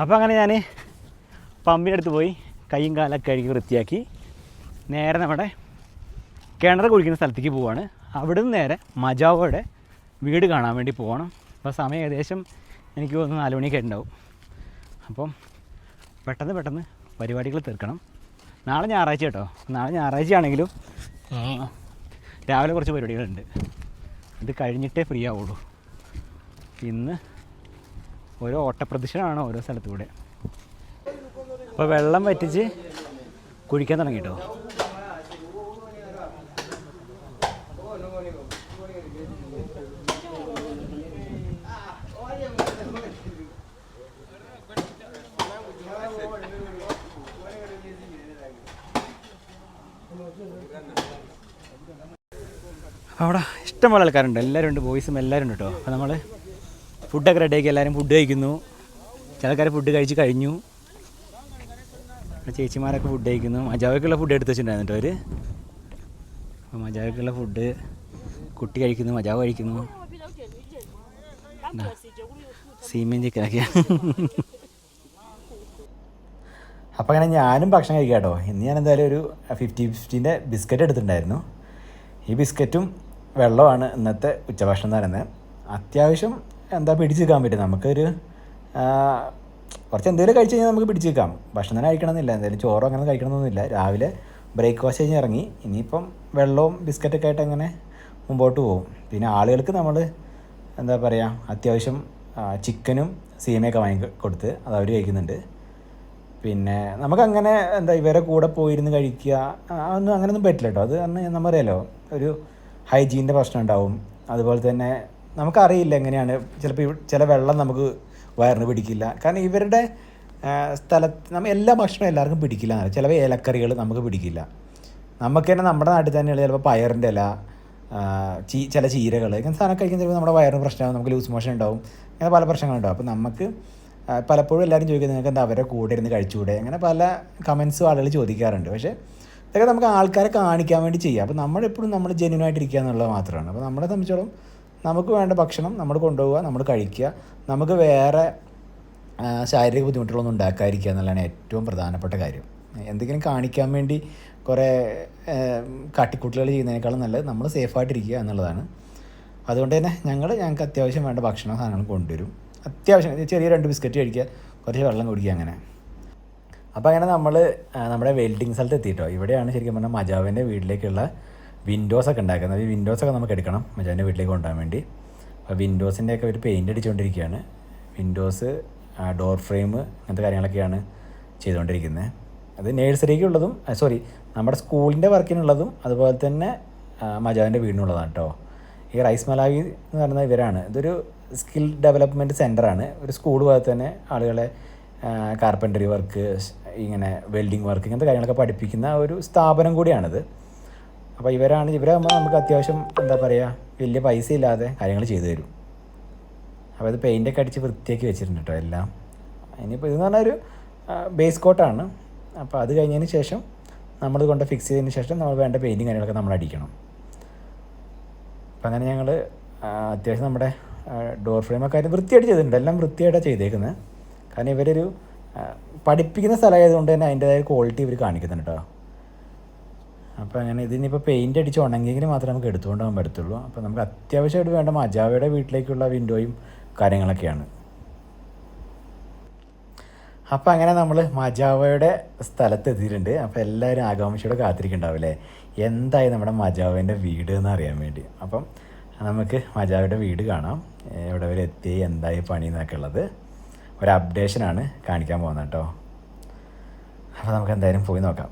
അപ്പോൾ അങ്ങനെ ഞാൻ പമ്പിന്റെ അടുത്ത് പോയി കൈയും കാലൊക്കെ കഴുകി വൃത്തിയാക്കി നേരെ നമ്മുടെ കിണർ കുഴിക്കുന്ന സ്ഥലത്തേക്ക് പോവാണ്. അവിടെ നിന്ന് നേരെ മജാവോയുടെ വീട് കാണാൻ വേണ്ടി പോകണം അപ്പോൾ സമയം ഏകദേശം എനിക്ക് തോന്നുന്നു നാല് മണിയൊക്കെ ഉണ്ടാവും അപ്പം പെട്ടെന്ന് പെട്ടെന്ന് പരിപാടികൾ തീർക്കണം. നാളെ ഞായറാഴ്ച കേട്ടോ. നാളെ ഞായറാഴ്ച ആണെങ്കിലും രാവിലെ കുറച്ച് പരിപാടികളുണ്ട്. ഇത് കഴിഞ്ഞിട്ടേ ഫ്രീ ആവുള്ളൂ. ഇന്ന് ഓരോ ഓട്ടപ്രദക്ഷിണമാണ് ഓരോ സ്ഥലത്തൂടെ അപ്പോൾ വെള്ളം വറ്റിച്ച് കുഴിക്കാൻ തുടങ്ങി അവിടെ ഇഷ്ടംപോലെ ആൾക്കാരുണ്ട്. എല്ലാവരും ഉണ്ട് ബോയ്സും എല്ലാവരും ഉണ്ട് കേട്ടോ അപ്പോൾ നമ്മൾ ഫുഡൊക്കെ റെഡിയാക്കി എല്ലാവരും ഫുഡ് കഴിക്കുന്നു. ചില ആൾക്കാർ ഫുഡ് കഴിച്ച് കഴിഞ്ഞു. ചേച്ചിമാരൊക്കെ ഫുഡ് കഴിക്കുന്നു. മജാവയ്ക്കുള്ള ഫുഡ് എടുത്ത് വെച്ചിട്ടുണ്ടായിരുന്നു അവർ അപ്പോൾ മജാവയ്ക്കുള്ള ഫുഡ് കുട്ടി കഴിക്കുന്നു മജാവ് കഴിക്കുന്നു. സീമൻ ചിക്കനൊക്കെ അപ്പോൾ അങ്ങനെ ഞാനും ഭക്ഷണം കഴിക്കാം കേട്ടോ. ഇന്ന് ഞാൻ എന്തായാലും ഒരു ഫിഫ്റ്റി ഫിഫ്റ്റീന്റെ ബിസ്ക്കറ്റ് എടുത്തിട്ടുണ്ടായിരുന്നു. ഈ ബിസ്ക്കറ്റും വെള്ളമാണ് ഇന്നത്തെ ഉച്ചഭക്ഷണം എന്ന് പറയുന്നത്. അത്യാവശ്യം എന്താ പിടിച്ച് നിൽക്കാൻ പറ്റും? നമുക്കൊരു കുറച്ച് എന്തെങ്കിലും കഴിച്ച് കഴിഞ്ഞാൽ നമുക്ക് പിടിച്ച് നിൽക്കാം ഭക്ഷണം തന്നെ കഴിക്കണമെന്നില്ല. എന്തായാലും ചോറോ അങ്ങനെ കഴിക്കണമെന്നൊന്നുമില്ല. രാവിലെ ബ്രേക്ക്ഫാസ്റ്റ് കഴിഞ്ഞ് ഇറങ്ങി. ഇനിയിപ്പം വെള്ളവും ബിസ്ക്കറ്റൊക്കെ ആയിട്ട് അങ്ങനെ മുമ്പോട്ട് പോകും. പിന്നെ ആളുകൾക്ക് നമ്മൾ എന്താ പറയുക അത്യാവശ്യം ചിക്കനും സീമയൊക്കെ വാങ്ങി കൊടുത്ത് അത് അവർ കഴിക്കുന്നുണ്ട്. പിന്നെ നമുക്കങ്ങനെ എന്താ ഇവരെ കൂടെ പോയിരുന്ന് കഴിക്കുക അതൊന്നും അങ്ങനെയൊന്നും പറ്റില്ല കേട്ടോ. അത് കാരണം നമ്മറിയാലോ ഒരു ഹൈജീന്റെ പ്രശ്നം ഉണ്ടാവും. അതുപോലെ തന്നെ നമുക്കറിയില്ല എങ്ങനെയാണ്. ചിലപ്പോൾ ചില വെള്ളം നമുക്ക് വയറിന് പിടിക്കില്ല. കാരണം ഇവരുടെ സ്ഥലത്ത് നമ്മൾ എല്ലാ ഭക്ഷണവും എല്ലാവർക്കും പിടിക്കില്ല എന്നറിയാം ചില ഇലക്കറികൾ നമുക്ക് പിടിക്കില്ല. നമുക്ക് തന്നെ നമ്മുടെ നാട്ടിൽ തന്നെയുള്ള ചിലപ്പോൾ പയറിന്റെ ഇല ചീ ചില ചീരകൾ ഇങ്ങനെ സാധനം കഴിക്കുന്ന ചിലപ്പോൾ നമ്മുടെ വയറിന് പ്രശ്നമാകും നമുക്ക് ലൂസ് മോഷൻ ഉണ്ടാവും. അങ്ങനെ പല പ്രശ്നങ്ങളുണ്ടാവും അപ്പോൾ നമുക്ക് പലപ്പോഴും എല്ലാവരും ചോദിക്കുന്നത് നിങ്ങൾക്ക് എന്താ അവരെ കൂടെ ഇരുന്ന് കഴിച്ചുകൂടെ അങ്ങനെ പല കമൻസും ആളുകൾ ചോദിക്കാറുണ്ട്. പക്ഷേ ഇതൊക്കെ നമുക്ക് ആൾക്കാരെ കാണിക്കാൻ വേണ്ടി ചെയ്യാം. അപ്പോൾ നമ്മളെപ്പോഴും നമ്മൾ ജെന്യൂനായിട്ടിരിക്കുക എന്നുള്ളത് മാത്രമാണ്. അപ്പോൾ നമ്മളെ സംബന്ധിച്ചോളം നമുക്ക് വേണ്ട ഭക്ഷണം നമ്മൾ കൊണ്ടുപോവുക നമ്മൾ കഴിക്കുക. നമുക്ക് വേറെ ശാരീരിക ബുദ്ധിമുട്ടുകളൊന്നും ഉണ്ടാക്കാതിരിക്കുക എന്നുള്ളതാണ് ഏറ്റവും പ്രധാനപ്പെട്ട കാര്യം. എന്തെങ്കിലും കാണിക്കാൻ വേണ്ടി കുറേ കാട്ടിക്കൂട്ടലുകൾ ചെയ്യുന്നതിനേക്കാളും നല്ലത് നമ്മൾ സേഫായിട്ടിരിക്കുക എന്നുള്ളതാണ്. അതുകൊണ്ട് തന്നെ ഞങ്ങൾ ഞങ്ങൾക്ക് അത്യാവശ്യം വേണ്ട ഭക്ഷണ സാധനങ്ങൾ കൊണ്ടുവരും. അത്യാവശ്യം ചെറിയ രണ്ട് ബിസ്ക്കറ്റ് കഴിക്കുക കുറച്ച് വെള്ളം കുടിക്കുക അങ്ങനെ. അപ്പോൾ അങ്ങനെ നമ്മൾ നമ്മുടെ വെൽഡിങ് സ്ഥലത്ത് എത്തിയിട്ടോ? ഇവിടെയാണ് ശരിക്കും പറഞ്ഞാൽ മജാവിന്റെ വീട്ടിലേക്കുള്ള വിൻഡോസൊക്കെ ഉണ്ടാക്കുന്നത്. ഈ വിൻഡോസൊക്കെ നമുക്ക് എടുക്കണം. മജാവിന്റെ വീട്ടിലേക്ക് കൊണ്ടുപോകാൻ വേണ്ടി. അപ്പോൾ വിൻഡോസിന്റെ ഒക്കെ ഒരു പെയിന്റ് അടിച്ചുകൊണ്ടിരിക്കുകയാണ്. വിൻഡോസ് ഡോർ ഫ്രെയിം അങ്ങനത്തെ കാര്യങ്ങളൊക്കെയാണ് ചെയ്തുകൊണ്ടിരിക്കുന്നത്. അത് നേഴ്സറിക്കുള്ളതും സോറി നമ്മുടെ സ്കൂളിന്റെ വർക്കിനുള്ളതും അതുപോലെ തന്നെ മജാവിന്റെ വീടിനുള്ളതാണ് കേട്ടോ ഈ റൈസ് മലാവി എന്ന് പറയുന്ന ഇവരാണ്. ഇതൊരു സ്കിൽ ഡെവലപ്മെന്റ് സെന്ററാണ് ഒരു സ്കൂൾ പോലെ തന്നെ ആളുകളെ കാർപ്പന്ററി വർക്ക് ഇങ്ങനെ വെൽഡിങ് വർക്ക് ഇങ്ങനത്തെ കാര്യങ്ങളൊക്കെ പഠിപ്പിക്കുന്ന ഒരു സ്ഥാപനം കൂടിയാണിത്. അപ്പോൾ ഇവരാണ് ഇവരാകുമ്പോൾ നമുക്ക് അത്യാവശ്യം എന്താ പറയുക വലിയ പൈസ ഇല്ലാതെ കാര്യങ്ങൾ ചെയ്തു തരും. അപ്പോൾ ഇത് പെയിന്റൊക്കെ അടിച്ച് വൃത്തിയാക്കി വെച്ചിട്ടുണ്ട് കേട്ടോ എല്ലാം. ഇനിയിപ്പോൾ ഇതെന്ന് പറഞ്ഞാൽ ഒരു ബേസ് കോട്ടാണ് അപ്പോൾ അത് കഴിഞ്ഞതിന് ശേഷം നമ്മൾ കൊണ്ട് ഫിക്സ് ചെയ്തതിന് ശേഷം നമ്മൾ വേണ്ട പെയിന്റും കാര്യങ്ങളൊക്കെ നമ്മൾ അടിക്കണം. അപ്പം അങ്ങനെ ഞങ്ങൾ അത്യാവശ്യം നമ്മുടെ ഡോർ ഫ്രെയിമൊക്കെ ആയിട്ട് വൃത്തിയായിട്ട് ചെയ്തിട്ടുണ്ട്. എല്ലാം വൃത്തിയായിട്ടാണ് ചെയ്തേക്കുന്നത് കാരണം ഇവരൊരു പഠിപ്പിക്കുന്ന സ്ഥലമായതുകൊണ്ട് തന്നെ അതിന്റെതായ ക്വാളിറ്റി ഇവർ കാണിക്കുന്നുണ്ട് കേട്ടോ അപ്പോൾ അങ്ങനെ ഇതിനിപ്പോൾ പെയിന്റ് അടിച്ച് ഉണങ്ങിയെങ്കിൽ മാത്രമേ നമുക്ക് എടുത്തുകൊണ്ട് പോകാൻ പറ്റത്തുള്ളൂ. അപ്പോൾ നമുക്ക് അത്യാവശ്യമായിട്ട് വേണ്ട മജാവയുടെ വീട്ടിലേക്കുള്ള വിൻഡോയും കാര്യങ്ങളൊക്കെയാണ്. അപ്പോൾ അങ്ങനെ നമ്മൾ മജാവയുടെ സ്ഥലത്ത് എത്തിയിട്ടുണ്ട് അപ്പോൾ എല്ലാവരും ആകാംക്ഷയോടെ കാത്തിരിക്കുന്നുണ്ടാവില്ലേ എന്തായി നമ്മുടെ മജാവേന്റെ വീട് എന്ന് അറിയാൻ വേണ്ടി. അപ്പം നമുക്ക് മജാവയുടെ വീട് കാണാം. എവിടെ വരെ എത്തി എന്തായി പണി എന്നൊക്കെ ഉള്ളത് ഒരു അപ്ഡേഷനാണ് കാണിക്കാൻ പോകുന്നത് കേട്ടോ. അപ്പോൾ നമുക്ക് എന്തായാലും പോയി നോക്കാം.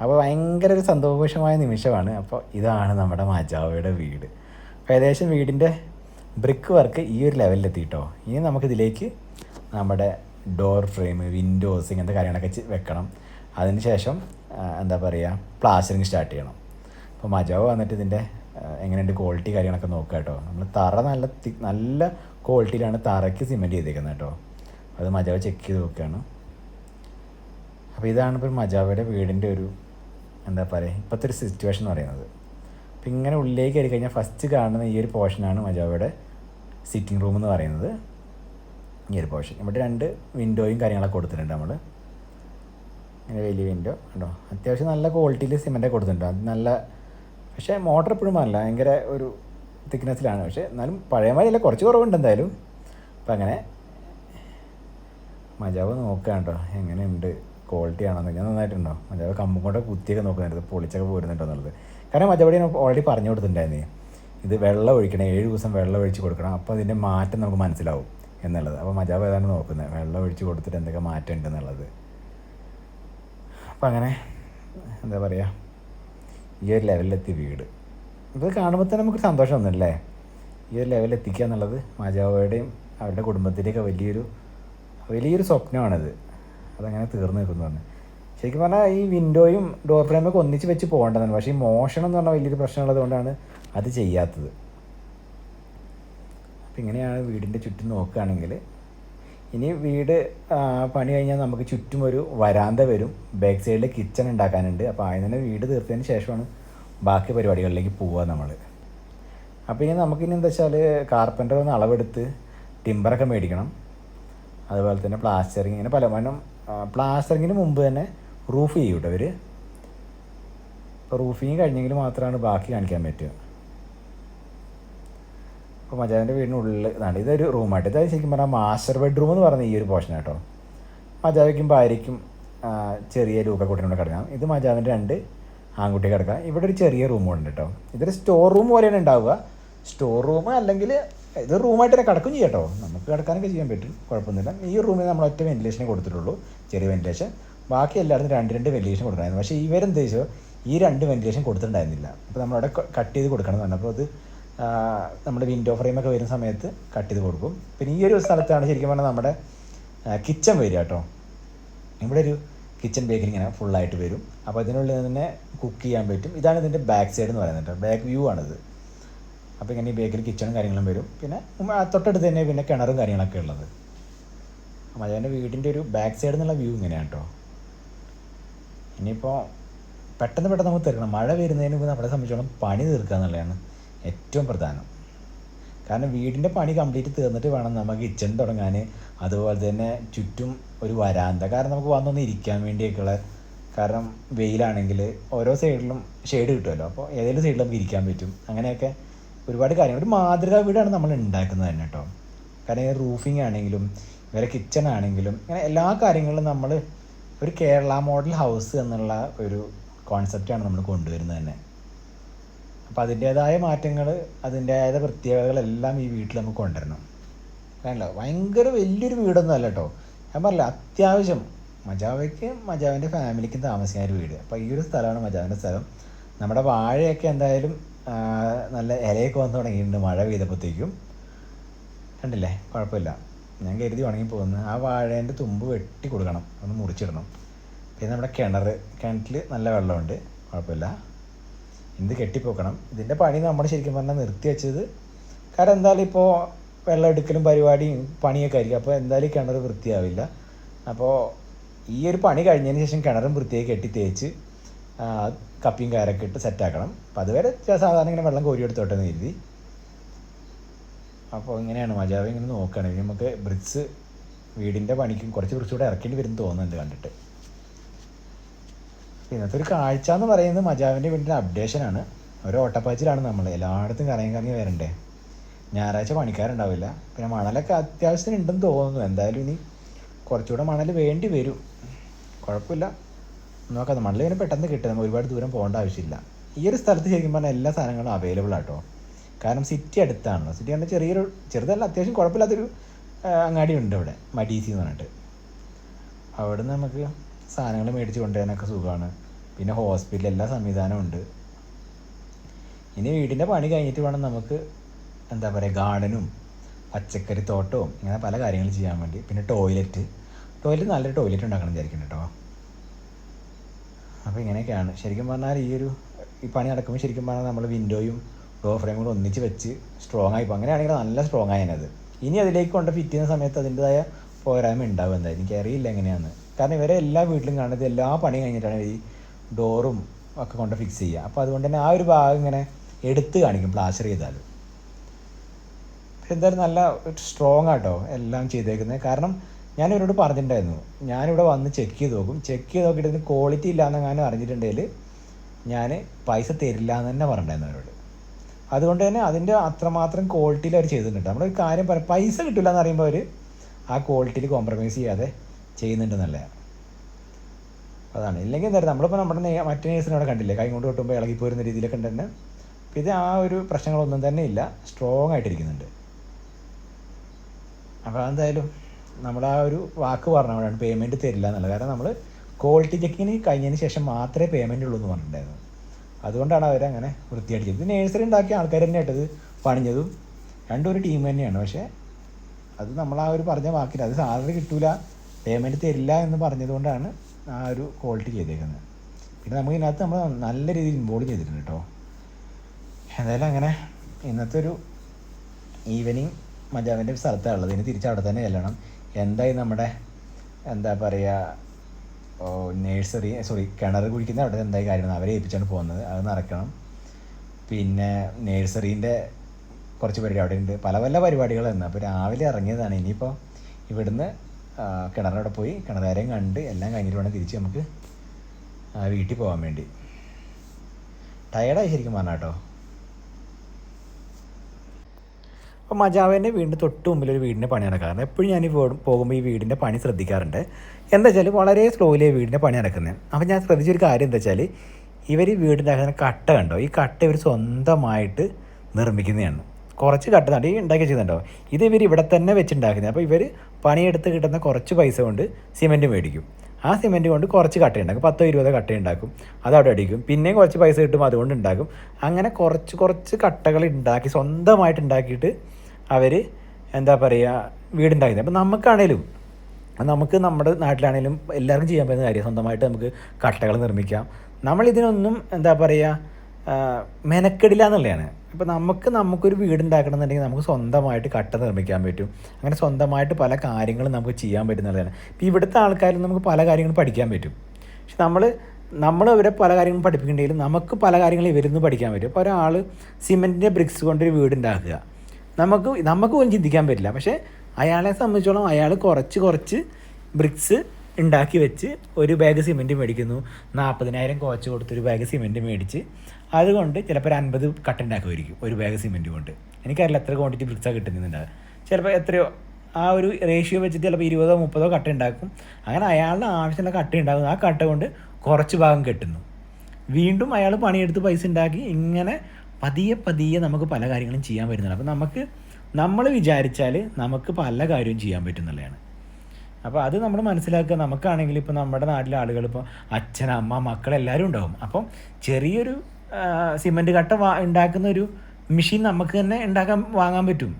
അപ്പോൾ ഭയങ്കര ഒരു സന്തോഷമായ നിമിഷമാണ്. അപ്പോൾ ഇതാണ് നമ്മുടെ മജാവയുടെ വീട്. അപ്പോൾ ഏകദേശം വീടിന്റെ ബ്രിക്ക് വർക്ക് ഈ ഒരു ലെവലിലെത്തി കേട്ടോ ഇനി നമുക്കിതിലേക്ക് നമ്മുടെ ഡോർ ഫ്രെയിം വിൻഡോസ് ഇങ്ങനത്തെ കാര്യങ്ങളൊക്കെ വെക്കണം. അതിന് ശേഷം എന്താ പറയുക പ്ലാസ്റ്ററിങ് സ്റ്റാർട്ട് ചെയ്യണം. അപ്പോൾ മജാവ് വന്നിട്ട് ഇതിന്റെ എങ്ങനെയുണ്ട് ക്വാളിറ്റി കാര്യങ്ങളൊക്കെ നോക്കുക കേട്ടോ. നമ്മൾ തറ നല്ല നല്ല ക്വാളിറ്റിയിലാണ് തറയ്ക്ക് സിമെന്റ് ചെയ്തേക്കുന്നത് കേട്ടോ. അത് മജാവ് ചെക്ക് ചെയ്ത് നോക്കുകയാണ് അപ്പോൾ ഇതാണ് ഇപ്പോൾ മജാവയുടെ വീടിന്റെ ഒരു എന്താ പറയുക ഇപ്പോഴത്തെ ഒരു സിറ്റുവേഷൻ എന്ന് പറയുന്നത്. അപ്പം ഇങ്ങനെ ഉള്ളിലേക്ക് കയറി കഴിഞ്ഞാൽ ഫസ്റ്റ് കാണുന്ന ഈ ഒരു പോർഷനാണ് മജാവയുടെ സിറ്റിംഗ് റൂം എന്ന് പറയുന്നത്. ഈ ഒരു പോർഷൻ ഇവിടെ രണ്ട് വിൻഡോയും കാര്യങ്ങളൊക്കെ കൊടുത്തിട്ടുണ്ട് നമ്മൾ ഇങ്ങനെ വലിയ വിൻഡോ ഉണ്ടോ അത്യാവശ്യം നല്ല ക്വാളിറ്റിയിൽ സിമെന്റ് കൊടുത്തിട്ടുണ്ട്. അത് നല്ല പക്ഷേ മോട്ടർ എപ്പോഴും അല്ല ഭയങ്കര ഒരു തിക്നെസ്സിലാണ്. പക്ഷേ എന്നാലും പഴയ മാതിരിയല്ല കുറച്ച് കുറവുണ്ട് എന്തായാലും. അപ്പം അങ്ങനെ മജാവ് നോക്കുക കേട്ടോ എങ്ങനെയുണ്ട്? ക്വാളിറ്റി ആണെന്ന് ഞാൻ നന്നായിട്ടുണ്ടോ? മജാവ് കമ്പും കൊണ്ട് കുത്തിയൊക്കെ നോക്കുന്നുണ്ട്. പൊളിച്ചൊക്കെ പോരുന്നുണ്ടോ എന്നുള്ളത് കാരണം മജാവടി ഞാൻ ഓൾറെഡി പറഞ്ഞു കൊടുത്തിട്ടുണ്ടായിരുന്നേ. ഇത് വെള്ളം ഒഴിക്കണം ഏഴ് ദിവസം വെള്ളം ഒഴിച്ച് കൊടുക്കണം അപ്പോൾ അതിന്റെ മാറ്റം നമുക്ക് മനസ്സിലാവും എന്നുള്ളത്. അപ്പോൾ മജാവ് ഏതാണ് നോക്കുന്നത്? വെള്ളം ഒഴിച്ച് കൊടുത്തിട്ട് എന്തൊക്കെ മാറ്റം ഉണ്ട് എന്നുള്ളത് അപ്പം അങ്ങനെ എന്താ പറയുക ഈ ഒരു ലെവലിലെത്തി വീട്. ഇത് കാണുമ്പോൾ തന്നെ നമുക്ക് സന്തോഷം ഒന്നുമല്ലേ ഈ ഒരു ലെവലിൽ എത്തിക്കുക എന്നുള്ളത് മാജാവയുടെയും അവരുടെ കുടുംബത്തിന്റെയൊക്കെ വലിയൊരു വലിയൊരു സ്വപ്നമാണത്. അതങ്ങനെ തീർന്നു നിൽക്കുന്നതാണ് ശരിക്കും പറഞ്ഞാൽ ഈ വിൻഡോയും ഡോർ ഫ്രെയിമൊക്കെ ഒന്നിച്ച് വെച്ച് പോകേണ്ടതാണ്. പക്ഷേ ഈ മോഷണം എന്ന് പറഞ്ഞാൽ വലിയൊരു പ്രശ്നമുള്ളത് കൊണ്ടാണ് അത് ചെയ്യാത്തത്. അപ്പം ഇങ്ങനെയാണ് വീടിന്റെ ചുറ്റും നോക്കുകയാണെങ്കിൽ ഇനി വീട് പണി കഴിഞ്ഞാൽ നമുക്ക് ചുറ്റും ഒരു വരാന്ത വരും. ബാക്ക് സൈഡിൽ കിച്ചൺ ഉണ്ടാക്കാനുണ്ട്. അപ്പോൾ ആദ്യം തന്നെ വീട് തീർത്തതിന് ശേഷമാണ് ബാക്കി പരിപാടികളിലേക്ക് പോവുക നമ്മൾ അപ്പോൾ ഇനി നമുക്കിനി എന്താ വെച്ചാൽ കാർപ്പന്റർ ഒന്ന് അളവെടുത്ത് ടിമ്പറൊക്കെ മേടിക്കണം. അതുപോലെ തന്നെ പ്ലാസ്റ്ററിങ് ഇങ്ങനെ പല മനം പ്ലാസ്റ്ററിങ്ങിന് മുമ്പ് തന്നെ റൂഫ് ചെയ്യും കേട്ടോ അവർ റൂഫിങ് കഴിഞ്ഞെങ്കിൽ മാത്രമാണ് ബാക്കി കാണിക്കാൻ പറ്റുക അപ്പോൾ മജാവിന്റെ വീടിനുള്ളിൽ ഇതാണ്. ഇതൊരു റൂമായിട്ട് ഇതായത് ശരിക്കും പറഞ്ഞാൽ മാസ്റ്റർ ബെഡ്റൂം എന്ന് പറഞ്ഞ ഈ ഒരു പോർഷൻ കേട്ടോ മജാവയ്ക്കും ഭാര്യയ്ക്കും ചെറിയ ലൂക്ക കുട്ടീനോട് കിടക്കാം. ഇത് മജാവിന്റെ രണ്ട് ആൺകുട്ടി കിടക്കാം. ഇവിടെ ഒരു ചെറിയ റൂമുണ്ട് കേട്ടോ ഇതൊരു സ്റ്റോർ റൂം പോലെയാണ് ഉണ്ടാവുക. സ്റ്റോർ റൂം അല്ലെങ്കിൽ ഇത് റൂമായിട്ട് തന്നെ കിടക്കും ചെയ്യാം കേട്ടോ നമുക്ക് കിടക്കാനൊക്കെ ചെയ്യാൻ പറ്റും. കുഴപ്പമൊന്നുമില്ല. ഈ റൂമിൽ നമ്മൾ ഒറ്റ വെന്റിലേഷനെ കൊടുത്തിട്ടുള്ളൂ. ചെറിയ വെന്റിലേഷൻ ബാക്കി എല്ലായിടത്തും രണ്ട് രണ്ട് വെന്റിലേഷൻ കൊടുക്കണമായിരുന്നു പക്ഷേ ഇവരെന്ത് വെച്ചോ ഈ രണ്ട് വെന്റിലേഷൻ കൊടുത്തിട്ടുണ്ടായിരുന്നില്ല. അപ്പോൾ നമ്മളവിടെ കട്ട് ചെയ്ത് കൊടുക്കണം എന്ന് പറഞ്ഞപ്പോൾ അത് നമ്മുടെ വിൻഡോ ഫ്രെയിമൊക്കെ വരുന്ന സമയത്ത് കട്ട് ചെയ്ത് കൊടുക്കും. പിന്നെ ഈ ഒരു സ്ഥലത്താണ് ശരിക്കും പറഞ്ഞാൽ നമ്മുടെ കിച്ചൺ വരിക കേട്ടോ. ഇവിടെ ഒരു കിച്ചൺ ബേക്കിൽ ഇങ്ങനെ ഫുള്ളായിട്ട് വരും. അപ്പോൾ ഇതിനുള്ളിൽ തന്നെ കുക്ക് ചെയ്യാൻ പറ്റും. ഇതാണ് ഇതിന്റെ ബാക്ക് സൈഡ് എന്ന് പറയുന്നത് ബാക്ക് വ്യൂ ആണിത്. അപ്പോൾ ഇങ്ങനെ ഈ ബേക്കറി കിച്ചണും കാര്യങ്ങളും വരും. പിന്നെ തൊട്ടടുത്ത് തന്നെ പിന്നെ കിണറും കാര്യങ്ങളൊക്കെ ഉള്ളത്. മജാന്റെ വീടിന്റെ ഒരു ബാക്ക് സൈഡിൽ നിന്നുള്ള വ്യൂ ഇങ്ങനെയാണ് കേട്ടോ ഇനിയിപ്പോൾ പെട്ടെന്ന് പെട്ടെന്ന് നമുക്ക് തീർക്കണം. മഴ വരുന്നതിന് മുമ്പ് നമ്മളെ സംബന്ധിച്ചോളം പണി തീർക്കുക എന്നുള്ളതാണ് ഏറ്റവും പ്രധാനം. കാരണം വീടിന്റെ പണി കംപ്ലീറ്റ് തീർന്നിട്ട് വേണം നമുക്ക് കിച്ചൺ തുടങ്ങാൻ അതുപോലെ തന്നെ ചുറ്റും ഒരു വരാന്ത. കാരണം നമുക്ക് വന്നൊന്ന് ഇരിക്കാൻ വേണ്ടിയൊക്കെയുള്ള കാരണം വെയിലാണെങ്കിൽ ഓരോ സൈഡിലും ഷെയ്ഡ് കിട്ടുമല്ലോ. അപ്പോൾ ഏതെങ്കിലും സൈഡിൽ നമുക്ക് ഇരിക്കാൻ പറ്റും. അങ്ങനെയൊക്കെ ഒരുപാട് കാര്യങ്ങൾ. ഒരു മാതൃകാ വീടാണ് നമ്മൾ ഉണ്ടാക്കുന്നത് തന്നെ കേട്ടോ. കാരണം റൂഫിംഗ് ആണെങ്കിലും ഇവരെ കിച്ചൺ ആണെങ്കിലും ഇങ്ങനെ എല്ലാ കാര്യങ്ങളിലും നമ്മൾ ഒരു കേരള മോഡൽ ഹൗസ് എന്നുള്ള ഒരു കോൺസെപ്റ്റാണ് നമ്മൾ കൊണ്ടുവരുന്നത് തന്നെ. അപ്പോൾ അതിന്റേതായ മാറ്റങ്ങൾ അതിന്റേതായ പ്രത്യേകതകളെല്ലാം ഈ വീട്ടിൽ നമുക്ക് കൊണ്ടുവരണം. കാരണം ഭയങ്കര വലിയൊരു വീടൊന്നും അല്ല കേട്ടോ. ഞാൻ പറയില്ല അത്യാവശ്യം മജാവയ്ക്ക് മജാവിന്റെ ഫാമിലിക്കും താമസിക്കാൻ ഒരു വീട്. അപ്പോൾ ഈ ഒരു സ്ഥലമാണ് മജാവിന്റെ സ്ഥലം. നമ്മുടെ വാഴയൊക്കെ എന്തായാലും നല്ല ഇലയൊക്കെ വന്ന് തുടങ്ങിയിട്ടുണ്ട്. മഴ പെയ്തപ്പോഴത്തേക്കും. കണ്ടില്ലേ? കുഴപ്പമില്ല. ഞാൻ കരുതി ഉണങ്ങി പോകുന്നു. ആ വാഴേന്റെ തുമ്പ് വെട്ടി കൊടുക്കണം. ഒന്ന് മുറിച്ചിടണം. പിന്നെ നമ്മുടെ കിണർ കിണറ്റിൽ നല്ല വെള്ളമുണ്ട്. കുഴപ്പമില്ല. ഇത് കെട്ടിപ്പോക്കണം? ഇതിന്റെ പണി നമ്മൾ ശരിക്കും പറഞ്ഞാൽ നിർത്തി വെച്ചത് കാരണം എന്തായാലും ഇപ്പോൾ വെള്ളം എടുക്കലും പരിപാടിയും പണിയൊക്കെ ആയിരിക്കും. അപ്പോൾ എന്തായാലും കിണർ വൃത്തിയാവില്ല. അപ്പോൾ ഈ ഒരു പണി കഴിഞ്ഞതിന് ശേഷം കിണറും വൃത്തിയായി കെട്ടി തേച്ച് കപ്പിയും കയറൊക്കെ ഇട്ട് സെറ്റാക്കണം അപ്പോൾ അതുവരെ സാധാരണ ഇങ്ങനെ വെള്ളം കോരി എടുത്തോട്ടെ എന്ന് കരുതി. അപ്പോൾ ഇങ്ങനെയാണ് മജാവ് ഇങ്ങനെ നോക്കുകയാണ് ഇനി നമുക്ക് ബ്രിക്സ് വീടിന്റെ പണിക്കും കുറച്ച് ബ്രിക്സ് കൂടെ ഇറക്കേണ്ടി വരും തോന്നുന്നുണ്ട് കണ്ടിട്ട്. ഇന്നത്തെ ഒരു കാഴ്ച എന്ന് പറയുന്നത് മജാവിന്റെ വീടിന്റെ അപ്ഡേഷനാണ് ഒരു ഓട്ടപ്പാച്ചിലാണ് നമ്മൾ എല്ലായിടത്തും കറങ്ങി കറങ്ങി വരണ്ടേ. ഞായറാഴ്ച പണിക്കാരുണ്ടാവില്ല. പിന്നെ മണലൊക്കെ അത്യാവശ്യത്തിന് ഉണ്ടെന്ന് തോന്നുന്നു. എന്തായാലും ഇനി കുറച്ചുകൂടെ മണൽ വേണ്ടി വരും. കുഴപ്പമില്ല. നോക്കാം മണ്ണിൽ ഇങ്ങനെ പെട്ടെന്ന് കിട്ടും. നമുക്ക് ഒരുപാട് ദൂരം പോകേണ്ട ആവശ്യമില്ല. ഈ ഒരു സ്ഥലത്ത് ശരിക്കും പറഞ്ഞാൽ എല്ലാ സാധനങ്ങളും അവൈലബിൾ ആട്ടോ കാരണം സിറ്റി അടുത്താണല്ലോ. സിറ്റി പറഞ്ഞാൽ ചെറിയൊരു ചെറുതല്ല അത്യാവശ്യം കുഴപ്പമില്ലാത്തൊരു അങ്ങാടി ഉണ്ട് അവിടെ. മടീസി എന്ന് പറഞ്ഞിട്ട്. അവിടെ നിന്ന് നമുക്ക് സാധനങ്ങൾ മേടിച്ച് കൊണ്ടുവരാനൊക്കെ സുഖമാണ്. പിന്നെ ഹോസ്പിറ്റൽ എല്ലാ സംവിധാനവും ഉണ്ട്. ഇനി വീടിന്റെ പണി കഴിഞ്ഞിട്ട് വേണം നമുക്ക് എന്താ പറയുക ഗാർഡനും പച്ചക്കറി തോട്ടവും ഇങ്ങനെ പല കാര്യങ്ങളും ചെയ്യാൻ വേണ്ടി. പിന്നെ ടോയ്ലറ്റ് ടോയ്ലറ്റ് നല്ലൊരു ടോയ്ലറ്റ് ഉണ്ടാക്കണം വിചാരിക്കുന്നു കേട്ടോ അപ്പോൾ ഇങ്ങനെയൊക്കെയാണ്. ശരിക്കും പറഞ്ഞാൽ ഈ ഒരു ഈ പണി നടക്കുമ്പോൾ ശരിക്കും പറഞ്ഞാൽ നമ്മൾ വിൻഡോയും ഡോർ ഫ്രെയിമും കൂടെ ഒന്നിച്ച് വെച്ച് സ്ട്രോങ് ആയി അങ്ങനെയാണെങ്കിൽ നല്ല സ്ട്രോങ് ആയതിനത് ഇനി അതിലേക്ക് കൊണ്ട് ഫിറ്റ് ചെയ്യുന്ന സമയത്ത് അതിന്റെതായ പോരായ്മ ഉണ്ടാവും എന്തായാലും. എനിക്കറിയില്ല എങ്ങനെയാണ് കാരണം ഇവരെ എല്ലാ വീട്ടിലും കാണുന്നത് എല്ലാ പണിയും കഴിഞ്ഞിട്ടാണ് ഈ ഡോറും ഒക്കെ കൊണ്ട് ഫിക്സ് ചെയ്യുക. അപ്പോൾ അതുകൊണ്ട് തന്നെ ആ ഒരു ഭാഗം ഇങ്ങനെ എടുത്ത് കാണിക്കും പ്ലാസ്റ്റർ ചെയ്താൽ എന്തായാലും നല്ല സ്ട്രോങ് ആട്ടോ എല്ലാം ചെയ്തേക്കുന്നത്. കാരണം ഞാൻ ഇവരോട് പറഞ്ഞിട്ടുണ്ടായിരുന്നു. ഞാനിവിടെ വന്ന് ചെക്ക് ചെയ്ത് നോക്കും. ചെക്ക് ചെയ്ത് നോക്കിയിട്ട് ഇതിന് ക്വാളിറ്റി ഇല്ലയെന്നെങ്ങാനും അറിഞ്ഞിട്ടുണ്ടെങ്കിൽ ഞാൻ പൈസ തരില്ല എന്ന് തന്നെ പറഞ്ഞിട്ടുണ്ടായിരുന്നു അവരോട്. അതുകൊണ്ട് തന്നെ അതിന്റെ അത്രമാത്രം ക്വാളിറ്റിയിൽ അവർ ചെയ്തിട്ടുണ്ട്. നമ്മളൊരു കാര്യം പറയാം. പൈസ കിട്ടില്ല എന്ന് പറയുമ്പോൾ അവർ ആ ക്വാളിറ്റിയിൽ കോംപ്രമൈസ് ചെയ്യാതെ ചെയ്യുന്നുണ്ടെന്നല്ല? അതാണ്. ഇല്ലെങ്കിൽ എന്താ നമ്മളിപ്പോൾ നമ്മുടെ നേ- നേഴ്സിനെ നേഴ്സിനോടെ കണ്ടില്ലേ? കൈ കൊണ്ട് കിട്ടുമ്പോൾ ഇളകി പോരുന്ന രീതിയിലൊക്കെ തന്നെ ഇത് ആ ഒരു പ്രശ്നങ്ങളൊന്നും തന്നെ ഇല്ല. സ്ട്രോങ് ആയിട്ടിരിക്കുന്നുണ്ട്. അപ്പോൾ എന്തായാലും നമ്മൾ ആ ഒരു വാക്ക് പറഞ്ഞപ്പോഴാണ് പേയ്മെന്റ് തരില്ല എന്നുള്ളത് കാരണം നമ്മൾ ക്വാളിറ്റി ചെക്കിന് കഴിഞ്ഞതിന് ശേഷം മാത്രമേ പേയ്മെന്റ് ഉള്ളൂ എന്ന് പറഞ്ഞിട്ടുണ്ടായിരുന്നു അതുകൊണ്ടാണ് അവരങ്ങനെ വൃത്തിയായിട്ട് ചെയ്തത് നേഴ്സറി ഉണ്ടാക്കിയ ആൾക്കാർ തന്നെയായിട്ട് ഇത് പണിഞ്ഞതും രണ്ടും ഒരു ടീം തന്നെയാണ്. പക്ഷേ അത് നമ്മൾ ആ ഒരു പറഞ്ഞ വാക്കിൽ അത് സാലറി കിട്ടൂല പേയ്മെന്റ് തരില്ല എന്ന് പറഞ്ഞതുകൊണ്ടാണ് ആ ഒരു ക്വാളിറ്റി ചെയ്തേക്കുന്നത്. പിന്നെ നമുക്ക് ഇതിനകത്ത് നമ്മൾ നല്ല രീതിയിൽ ഇൻവോൾവ് ചെയ്തിട്ടുണ്ട് കേട്ടോ. എന്തായാലും അങ്ങനെ ഇന്നത്തെ ഒരു ഈവനിങ് മജാവിന്റെ സ്ഥലത്താണ് ഇനി തിരിച്ച് അവിടെ തന്നെ ചെല്ലണം. എന്തായി നമ്മുടെ എന്താ പറയുക നേഴ്സറി സോറി കിണർ കുഴിക്കുന്ന അവിടെ എന്തായി കാര്യമാണ്? അവരെ ഏൽപ്പിച്ചാണ് പോകുന്നത്. അത് നടക്കണം. പിന്നെ നേഴ്സറീന്റെ കുറച്ച് പരിപാടി അവിടെ ഉണ്ട്. പല പല പരിപാടികളായിരുന്നു അപ്പോൾ രാവിലെ ഇറങ്ങിയതാണ്. ഇനിയിപ്പോൾ ഇവിടുന്ന് കിണറവിടെ പോയി കിണറുകാരെയും കണ്ട് എല്ലാം കഴിഞ്ഞിട്ട് വേണം തിരിച്ച് നമുക്ക് വീട്ടിൽ പോകാൻ വേണ്ടി. ടയർഡായി ശരിക്കും പറഞ്ഞാൽ കേട്ടോ അപ്പോൾ മജാവേന്റെ വീടിന്റെ തൊട്ട് മുമ്പിൽ ഒരു വീടിന്റെ പണി നടക്കാറുണ്ട് എപ്പോഴും ഞാൻ ഈ പോകുമ്പോൾ ഈ വീടിന്റെ പണി ശ്രദ്ധിക്കാറുണ്ട്. എന്താ വെച്ചാൽ വളരെ സ്ലോയിലേ വീടിന്റെ പണി നടക്കുന്നത്. അപ്പോൾ ഞാൻ ശ്രദ്ധിച്ചൊരു കാര്യം എന്താ വെച്ചാൽ ഇവർ വീടിന്റെ അകത്ത് കട്ട കണ്ടോ? ഈ കട്ട ഇവർ സ്വന്തമായിട്ട് നിർമ്മിക്കുന്നതാണ്. കുറച്ച് കട്ട നടി ഉണ്ടാക്കി ചെയ്യുന്നുണ്ടോ ഇത് ഇവർ ഇവിടെ തന്നെ വെച്ചുണ്ടാക്കുന്നത്. അപ്പോൾ ഇവർ പണിയെടുത്ത് കിട്ടുന്ന കുറച്ച് പൈസ കൊണ്ട് സിമെന്റ് മേടിക്കും. ആ സിമെന്റ് കൊണ്ട് കുറച്ച് കട്ട ഉണ്ടാക്കും. പത്തോ ഇരുപതോ കട്ട ഉണ്ടാക്കും. അത് അവിടെ അടിക്കും. പിന്നെയും കുറച്ച് പൈസ കിട്ടും അതുകൊണ്ട് ഉണ്ടാക്കും. അങ്ങനെ കുറച്ച് കുറച്ച് കട്ടകൾ ഉണ്ടാക്കി സ്വന്തമായിട്ട് ഉണ്ടാക്കിയിട്ട് അവർ എന്താ പറയുക വീടുണ്ടാക്കുന്നത് അപ്പം നമുക്കാണേലും നമുക്ക് നമ്മുടെ നാട്ടിലാണേലും എല്ലാവർക്കും ചെയ്യാൻ പറ്റുന്ന കാര്യം സ്വന്തമായിട്ട് നമുക്ക് കട്ടകൾ നിർമ്മിക്കാം. നമ്മളിതിനൊന്നും എന്താ പറയുക മെനക്കെടില്ല എന്നുള്ളതാണ് ഇപ്പോൾ നമുക്ക് നമുക്കൊരു വീടുണ്ടാക്കണം എന്നുണ്ടെങ്കിൽ നമുക്ക് സ്വന്തമായിട്ട് കട്ട നിർമ്മിക്കാൻ പറ്റും. അങ്ങനെ സ്വന്തമായിട്ട് പല കാര്യങ്ങളും നമുക്ക് ചെയ്യാൻ പറ്റുന്നതാണ് ഇപ്പോൾ ഇവിടുത്തെ ആൾക്കാരും നമുക്ക് പല കാര്യങ്ങളും പഠിക്കാൻ പറ്റും. പക്ഷെ നമ്മൾ നമ്മൾ അവരെ പല കാര്യങ്ങളും പഠിപ്പിക്കേണ്ടെങ്കിലും നമുക്ക് പല കാര്യങ്ങളും ഇവരിൽ നിന്ന് പഠിക്കാൻ പറ്റും. അപ്പോൾ ഒരാൾ സിമെന്റിന്റെ ബ്രിക്സ് കൊണ്ടൊരു വീടുണ്ടാക്കുക. നമുക്ക് നമുക്ക് പോലും ചിന്തിക്കാൻ പറ്റില്ല. പക്ഷേ അയാളെ സംബന്ധിച്ചോളം അയാൾ കുറച്ച് കുറച്ച് ബ്രിക്സ് ഉണ്ടാക്കി വെച്ച് ഒരു ബാഗ് സിമെന്റ് മേടിക്കുന്നു. നാൽപ്പതിനായിരം കോച്ച് കൊടുത്തൊരു ബാഗ് സിമെന്റ് മേടിച്ച്. അതുകൊണ്ട് ചിലപ്പോൾ ഒരു അൻപത് കട്ട ഉണ്ടാക്കുമായിരിക്കും ഒരു ബാഗ് സിമെന്റ് കൊണ്ട്. എനിക്കറിയില്ല എത്ര ക്വാണ്ടിറ്റി ബ്രിക്സാണ് കിട്ടുന്നുണ്ടാവുക ചിലപ്പോൾ എത്രയോ ആ ഒരു റേഷ്യോ വെച്ചിട്ട് ചിലപ്പോൾ ഇരുപതോ മുപ്പതോ കട്ട ഉണ്ടാക്കും. അങ്ങനെ അയാളുടെ ആവശ്യമുള്ള കട്ട ഉണ്ടാകുന്നു ആ കട്ട കൊണ്ട് കുറച്ച് ഭാഗം കെട്ടുന്നു. വീണ്ടും അയാൾ പണിയെടുത്ത് പൈസ ഉണ്ടാക്കി. ഇങ്ങനെ പതിയെ പതിയെ നമുക്ക് പല കാര്യങ്ങളും ചെയ്യാൻ വരുന്നുണ്ട് അപ്പോൾ നമുക്ക് നമ്മൾ വിചാരിച്ചാൽ നമുക്ക് പല കാര്യവും ചെയ്യാൻ പറ്റുന്നുള്ളതാണ്. അപ്പോൾ അത് നമ്മൾ മനസ്സിലാക്കുക. നമുക്കാണെങ്കിൽ ഇപ്പോൾ നമ്മുടെ നാട്ടിലെ ആളുകൾ ഇപ്പോൾ അച്ഛൻ അമ്മ മക്കൾ എല്ലാവരും ഉണ്ടാവും. അപ്പം ചെറിയൊരു സിമന്റ് കട്ട വാ ഉണ്ടാക്കുന്ന ഒരു മെഷീൻ നമുക്ക് തന്നെ ഉണ്ടാക്കാൻ വാങ്ങാൻ പറ്റും.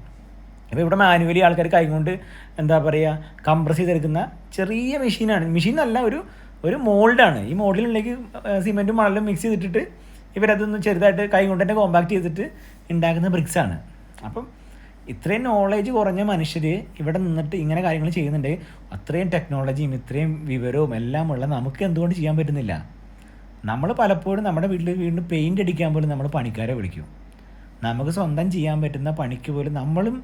അപ്പോൾ ഇവിടെ മാനുവലി ആൾക്കാർ കൈകൊണ്ട് എന്താ പറയുക കംപ്രസ് ചെയ്തെടുക്കുന്ന ചെറിയ മെഷീനാണ്. മെഷീൻ അല്ല ഒരു ഒരു മോൾഡാണ്. ഈ മോൾഡിലേക്ക് സിമെന്റും മണലും മിക്സ് ചെയ്തിട്ടിട്ട് ഇവരതൊന്ന് ചെറുതായിട്ട് കൈ കൊണ്ട് തന്നെ കോമ്പാക്ട് ചെയ്തിട്ട് ഉണ്ടാക്കുന്ന ബ്രിക്സാണ് അപ്പം ഇത്രയും നോളേജ് കുറഞ്ഞ മനുഷ്യർ ഇവിടെ നിന്നിട്ട് ഇങ്ങനെ കാര്യങ്ങൾ ചെയ്യുന്നുണ്ട്. അത്രയും ടെക്നോളജിയും ഇത്രയും വിവരവും എല്ലാം ഉള്ള നമുക്ക് എന്തുകൊണ്ട് ചെയ്യാൻ പറ്റുന്നില്ല? നമ്മൾ പലപ്പോഴും നമ്മുടെ വീട്ടിൽ വീണ്ടും പെയിന്റ് അടിക്കാൻ പോലും നമ്മൾ പണിക്കാരെ വിളിക്കും. നമുക്ക് സ്വന്തം ചെയ്യാൻ പറ്റുന്ന പണിക്ക് പോലും നമ്മളും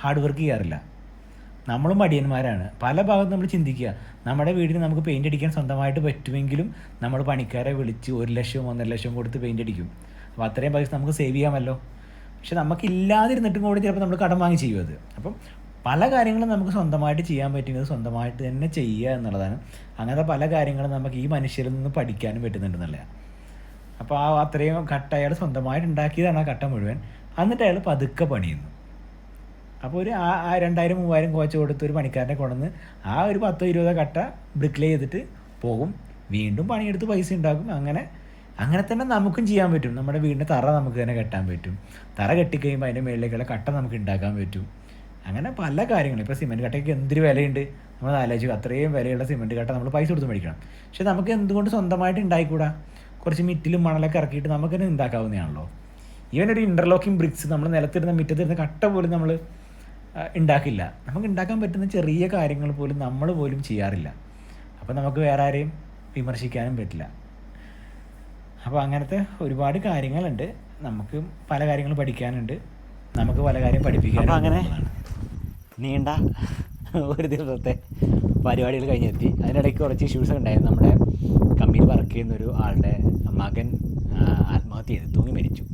ഹാർഡ് വർക്ക് ചെയ്യാറില്ല. നമ്മളും മടിയന്മാരാണ് പല ഭാഗത്തും നമ്മൾ ചിന്തിക്കുക. നമ്മുടെ വീടിന് നമുക്ക് പെയിന്റ് അടിക്കാൻ സ്വന്തമായിട്ട് പറ്റുമെങ്കിലും നമ്മൾ പണിക്കാരെ വിളിച്ച് ഒരു ലക്ഷം ഒന്നര ലക്ഷം കൊടുത്ത് പെയിന്റ് അടിക്കും. അപ്പോൾ അത്രയും പൈസ നമുക്ക് സേവ് ചെയ്യാമല്ലോ. പക്ഷെ നമുക്ക് ഇല്ലാതിരുന്നിട്ടും കൂടി ചിലപ്പോൾ നമ്മൾ കടം വാങ്ങി ചെയ്യും അത്. അപ്പം പല കാര്യങ്ങളും നമുക്ക് സ്വന്തമായിട്ട് ചെയ്യാൻ പറ്റുന്നത് സ്വന്തമായിട്ട് തന്നെ ചെയ്യുക എന്നുള്ളതാണ്. അങ്ങനത്തെ പല കാര്യങ്ങളും നമുക്ക് ഈ മനുഷ്യരിൽ നിന്ന് പഠിക്കാനും പറ്റുന്നുണ്ടെന്നുള്ളതാണ് അപ്പോൾ ആ അത്രയും കട്ട അയാൾ സ്വന്തമായിട്ട് ഉണ്ടാക്കിയതാണ് ആ കട്ട മുഴുവൻ. എന്നിട്ട് അയാൾ പതുക്കെ പണിയുന്നു. അപ്പോൾ ഒരു ആ ആ രണ്ടായിരം മൂവായിരം കോച്ച് കൊടുത്ത് ഒരു പണിക്കാരനെ കൊണ്ടുവന്ന് ആ ഒരു പത്തോ ഇരുപതോ കട്ട ബ്രിക്ലേ ചെയ്തിട്ട് പോകും. വീണ്ടും പണിയെടുത്ത് പൈസ ഉണ്ടാക്കും. അങ്ങനെ അങ്ങനെ തന്നെ നമുക്കും ചെയ്യാൻ പറ്റും. നമ്മുടെ വീടിന്റെ തറ നമുക്ക് തന്നെ കെട്ടാൻ പറ്റും. തറ കെട്ടിക്കഴിയുമ്പോൾ അതിന്റെ മുകളിലേക്കുള്ള കട്ട നമുക്ക് ഉണ്ടാക്കാൻ പറ്റും. അങ്ങനെ പല കാര്യങ്ങളും. ഇപ്പോൾ സിമെന്റ് കട്ടയ്ക്ക് എന്തൊരു വിലയുണ്ട്? നമ്മൾ ആലോചിക്കും അത്രയും വിലയുള്ള സിമെന്റ് കട്ട നമ്മൾ പൈസ കൊടുത്ത് മേടിക്കണം. പക്ഷേ നമുക്ക് എന്തുകൊണ്ട് സ്വന്തമായിട്ട് ഉണ്ടായിക്കൂടാ? കുറച്ച് മിറ്റിലും മണലൊക്കെ ഇറക്കിയിട്ട് നമുക്ക് തന്നെ ഉണ്ടാക്കാവുന്നതാണല്ലോ ഈവൻ ഒരു ഇന്റർലോക്കിംഗ് ബ്രിക്സ് നമ്മൾ നിലത്തിരുന്ന മിറ്റത്തിരുന്ന കട്ട പോലും നമ്മൾ ഉണ്ടാക്കില്ല നമുക്ക് ഉണ്ടാക്കാൻ പറ്റുന്ന ചെറിയ കാര്യങ്ങൾ പോലും നമ്മൾ പോലും ചെയ്യാറില്ല. അപ്പോൾ നമുക്ക് വേറെ ആരെയും വിമർശിക്കാനും പറ്റില്ല. അപ്പോൾ അങ്ങനത്തെ ഒരുപാട് കാര്യങ്ങളുണ്ട്. നമുക്ക് പല കാര്യങ്ങൾ പഠിക്കാനുണ്ട്. നമുക്ക് പല കാര്യം പഠിപ്പിക്കാൻ അങ്ങനെ നീണ്ട ഒരു ദിവസത്തെ പരിപാടികൾ കഴിഞ്ഞെത്തി. അതിനിടയ്ക്ക് കുറച്ച് ഇഷ്യൂസ് ഉണ്ടായിരുന്നു. നമ്മുടെ കമ്പനിയിൽ വർക്ക് ചെയ്യുന്ന ഒരു ആളുടെ മകൻ ആത്മഹത്യ ചെയ്ത്. തൂങ്ങി മരിച്ചു.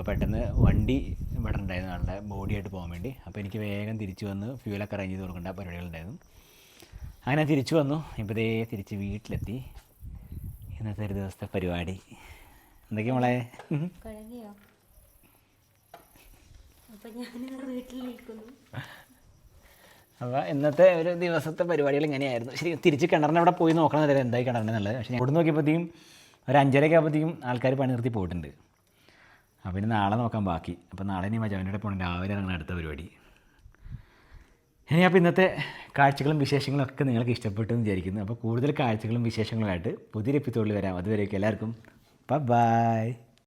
അപ്പോൾ പെട്ടെന്ന് വണ്ടി ഇവിടെ ഉണ്ടായിരുന്നു ആളുടെ ബോഡിയായിട്ട് പോകാൻ വേണ്ടി. അപ്പോൾ എനിക്ക് വേഗം തിരിച്ചു വന്ന് ഫ്യൂലൊക്കെ അറേഞ്ച് ചെയ്ത് കൊടുക്കേണ്ട പരിപാടികളുണ്ടായിരുന്നു അങ്ങനെ തിരിച്ചു വന്നു. ഇപ്പോൾ ദേ തിരിച്ച് വീട്ടിലെത്തി. ഇന്നത്തെ ഒരു ദിവസത്തെ പരിപാടി. എന്തൊക്കെയാ മോളെ? അപ്പോൾ ഇന്നത്തെ ഒരു ദിവസത്തെ പരിപാടികൾ ഇങ്ങനെയായിരുന്നു. ശരി തിരിച്ച് കിണറിന് അവിടെ പോയി നോക്കണം എന്തായി കിണറിനുള്ളത് പക്ഷേ ഇവിടെ നോക്കിയപ്പോഴത്തേക്കും ഒരു അഞ്ചരയൊക്കെ ആകുമ്പോഴത്തേക്കും ആൾക്കാർ പണി നിർത്തി പോയിട്ടുണ്ട്. അപ്പോൾ ഇനി നാളെ നോക്കാൻ ബാക്കി. അപ്പോൾ നാളെ ഇനി മജാവിന്റെ പോകണം രാവിലെ ഇറങ്ങുന്ന അടുത്ത പരിപാടി. ഇനി അപ്പോൾ ഇന്നത്തെ കാഴ്ചകളും വിശേഷങ്ങളും ഒക്കെ നിങ്ങൾക്ക് ഇഷ്ടപ്പെട്ടു എന്ന് വിചാരിക്കുന്നു. അപ്പോൾ കൂടുതൽ കാഴ്ചകളും വിശേഷങ്ങളുമായിട്ട് പുതിയൊരു എപ്പിസോഡിൽ വരാം. അതുവരെയൊക്കെ എല്ലാവർക്കും. ബൈ